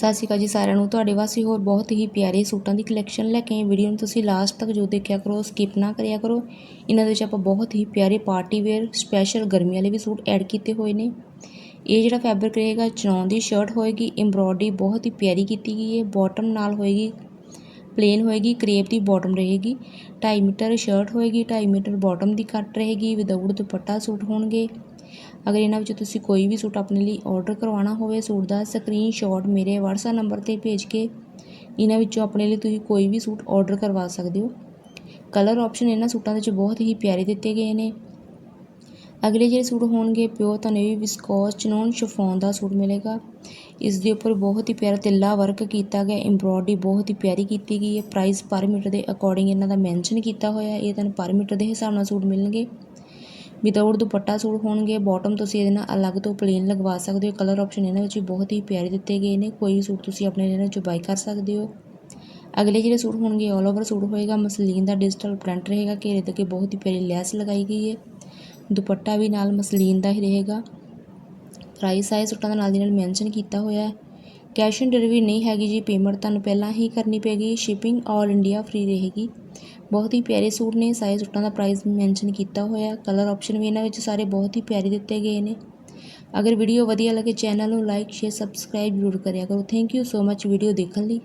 ਸਤਿ ਸ਼੍ਰੀ ਅਕਾਲ ਜੀ ਸਾਰਿਆਂ ਨੂੰ। ਤੁਹਾਡੇ ਵਾਸਤੇ ਹੋਰ ਬਹੁਤ ਹੀ ਪਿਆਰੇ ਸੂਟਾਂ ਦੀ ਕਲੈਕਸ਼ਨ ਲੈ ਕੇ ਆਏ ਵੀਡੀਓ ਨੂੰ ਤੁਸੀਂ ਲਾਸਟ ਤੱਕ ਜੋ ਦੇਖਿਆ ਕਰੋ ਸਕਿਪ ਨਾ ਕਰਿਆ ਕਰੋ। ਇਹਨਾਂ ਦੇ ਵਿੱਚ ਆਪਾਂ ਬਹੁਤ ਹੀ ਪਿਆਰੇ ਪਾਰਟੀ ਵੇਅਰ ਸਪੈਸ਼ਲ ਗਰਮੀ ਵਾਲੇ ਵੀ ਸੂਟ ਐਡ ਕੀਤੇ ਹੋਏ ਨੇ। ਇਹ ਜਿਹੜਾ ਫੈਬਰਿਕ ਰਹੇਗਾ ਚਨੌਨ ਦੀ ਸ਼ਰਟ ਹੋਏਗੀ ਐਮਬ੍ਰੋਇਡਰੀ ਬਹੁਤ ਹੀ ਪਿਆਰੀ ਕੀਤੀ ਗਈ ਹੈ। ਬਾਟਮ ਨਾਲ ਹੋਏਗੀ ਪਲੇਨ ਹੋਏਗੀ ਕਰੇਪ ਦੀ ਬਾਟਮ ਰਹੇਗੀ। 2.5 ਮੀਟਰ ਸ਼ਰਟ ਹੋਏਗੀ 2.5 ਮੀਟਰ ਬਾਟਮ ਦੀ ਕੱਟ ਰਹੇਗੀ। ਵਿਦਆਊਟ ਦੁਪੱਟਾ ਸੂਟ ਹੋਣਗੇ। ਅਗਰ ਇਹਨਾਂ ਵਿੱਚੋਂ ਤੁਸੀਂ ਕੋਈ ਵੀ ਸੂਟ ਆਪਣੇ ਲਈ ਆਰਡਰ ਕਰਵਾਉਣਾ ਹੋਵੇ, ਸੂਟ ਦਾ ਸਕਰੀਨਸ਼ਾਟ ਮੇਰੇ WhatsApp ਨੰਬਰ ਤੇ ਭੇਜ ਕੇ ਇਹਨਾਂ ਵਿੱਚੋਂ ਆਪਣੇ ਲਈ ਤੁਸੀਂ ਕੋਈ ਵੀ ਸੂਟ ਆਰਡਰ ਕਰਵਾ ਸਕਦੇ ਹੋ। ਕਲਰ ਆਪਸ਼ਨ ਇਹਨਾਂ ਸੂਟਾਂ ਦੇ ਵਿੱਚ ਬਹੁਤ ਹੀ ਪਿਆਰੇ ਦਿੱਤੇ ਗਏ ਨੇ। ਅਗਲੇ ਜਿਹੜੇ ਸੂਟ ਹੋਣਗੇ ਪਿਓ ਤੁਹਾਨੂੰ ਇਹ ਵਿਸਕੋਸ ਚਨੋਨ ਸ਼ਫੋਨ ਦਾ ਸੂਟ ਮਿਲੇਗਾ। ਇਸ ਦੇ ਉੱਪਰ ਬਹੁਤ ਹੀ ਪਿਆਰਾ ਤਿੱਲਾ ਵਰਕ ਕੀਤਾ ਗਿਆ ਐਮਬ੍ਰੋਇਡਰੀ ਬਹੁਤ ਹੀ ਪਿਆਰੀ ਕੀਤੀ ਗਈ ਹੈ। ਪ੍ਰਾਈਸ ਪਰ ਮੀਟਰ ਦੇ ਅਕੋਰਡਿੰਗ ਇਹਨਾਂ ਦਾ ਮੈਂਸ਼ਨ ਕੀਤਾ ਹੋਇਆ ਇਹ ਤੁਹਾਨੂੰ ਪਰ ਮੀਟਰ ਦੇ ਹਿਸਾਬ ਨਾਲ ਸੂਟ ਮਿਲਣਗੇ। ਵਿਦਆਊਟ ਦੁਪੱਟਾ ਸੂਟ ਹੋਣਗੇ ਬਾਟਮ ਤੁਸੀਂ ਇਹਦੇ ਨਾਲ ਅਲੱਗ ਤੋਂ ਪਲੇਨ ਲਗਵਾ ਸਕਦੇ ਹੋ ਕਲਰ ਆਪਸ਼ਨ ਇਹਨਾਂ ਵਿੱਚ ਵੀ ਬਹੁਤ ਹੀ ਪਿਆਰੇ ਦਿੱਤੇ ਗਏ ਨੇ, ਕੋਈ ਵੀ ਸੂਟ ਤੁਸੀਂ ਆਪਣੇ ਇਹਨਾਂ ਵਿੱਚੋਂ ਬਾਈ ਕਰ ਸਕਦੇ ਹੋ। ਅਗਲੇ ਜਿਹੜੇ ਸੂਟ ਹੋਣਗੇ ਆਲ ਓਵਰ ਸੂਟ ਹੋਏਗਾ, ਮਸਲੀਨ ਦਾ ਡਿਜੀਟਲ ਪ੍ਰਿੰਟ ਰਹੇਗਾ, ਘੇਰੇ ਤੇ ਬਹੁਤ ਹੀ ਪਿਆਰੀ ਲੈਸ ਲਗਾਈ ਗਈ ਹੈ। ਦੁਪੱਟਾ ਵੀ ਨਾਲ ਮਸਲੀਨ ਦਾ ਹੀ ਰਹੇਗਾ। ਪ੍ਰਾਈਸ ਆਏ ਸੂਟਾਂ ਦਾ ਨਾਲ ਦੀ ਨਾਲ ਮੈਂਸ਼ਨ ਕੀਤਾ ਹੋਇਆ ਹੈ। ਕੈਸ਼ ਔਨ ਡਿਲੀਵਰੀ ਨਹੀਂ ਹੈਗੀ ਜੀ ਪੇਮੈਂਟ ਤੁਹਾਨੂੰ ਪਹਿਲਾਂ ਹੀ ਕਰਨੀ ਪੈਗੀ ਸ਼ਿਪਿੰਗ ਆਲ ਇੰਡੀਆ ਫ੍ਰੀ ਰਹੇਗੀ। ਬਹੁਤ ਹੀ ਪਿਆਰੇ ਸੂਟ ਨੇ ਸਾਰੇ ਸੂਟਾਂ ਦਾ ਪ੍ਰਾਈਸ ਮੈਂਸ਼ਨ ਕੀਤਾ ਹੋਇਆ ਕਲਰ ਆਪਸ਼ਨ ਵੀ ਇਹਨਾਂ ਵਿੱਚ ਸਾਰੇ ਬਹੁਤ ਹੀ ਪਿਆਰੇ ਦਿੱਤੇ ਗਏ ਨੇ। ਅਗਰ ਵੀਡੀਓ ਵਧੀਆ ਲੱਗੇ ਚੈਨਲ ਨੂੰ ਲਾਈਕ ਸ਼ੇਅਰ ਸਬਸਕ੍ਰਾਈਬ ਜ਼ਰੂਰ ਕਰਿਆ ਕਰੋ। Thank you so much video ਦੇਖਣ ਲਈ।